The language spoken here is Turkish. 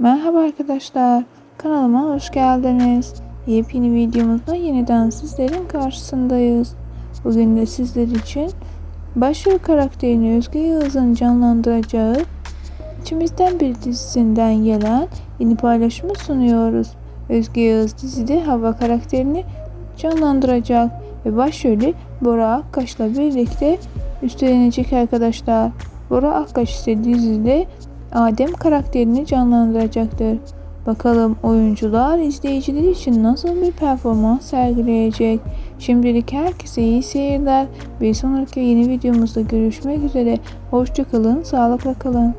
Merhaba arkadaşlar, kanalıma hoş geldiniz. Yepyeni videomuzda yeniden sizlerin karşısındayız. Bugün de sizler için başrol karakterini Özge Yağız'ın canlandıracağı İçimizden bir dizisinden gelen yeni paylaşımı sunuyoruz. Özge Yağız dizide Hava karakterini canlandıracak ve başrolü Bora Akkaş'la birlikte üstlenecek arkadaşlar. Bora Akkaş ise dizide Adem karakterini canlandıracaktır. Bakalım oyuncular izleyiciler için nasıl bir performans sergileyecek. Şimdilik herkese iyi seyirler. Bir sonraki yeni videomuzda görüşmek üzere. Hoşçakalın, sağlıkla kalın.